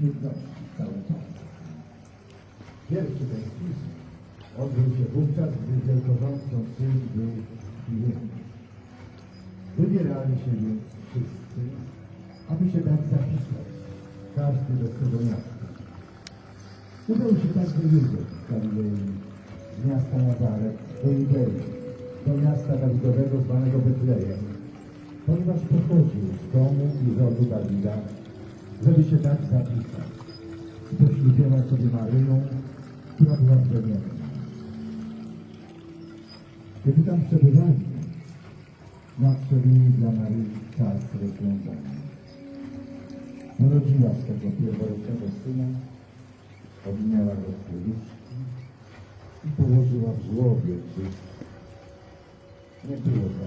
jedności całe państwo. Pierwszy ten spis odbył się wówczas, gdy wielkorządcą syn był klientem. Wybierali się więc wszyscy, aby się tak zapisać, każdy do swego miasta. Udał się także Józef z Galilei, z miasta Nazaret do Judei, do miasta Dawidowego zwanego Betlejem, ponieważ pochodził z domu i rodu Dawida, żeby się tak zapisać. I poślubiono sobie Maryją, która była plemienna. Kiedy tam przebywali, nadszedł dla Maryi czas rozwiązania. Urodziła swego pierworodnego syna, obminęła go w pieluszki i położyła w żłobie, gdy nie było dla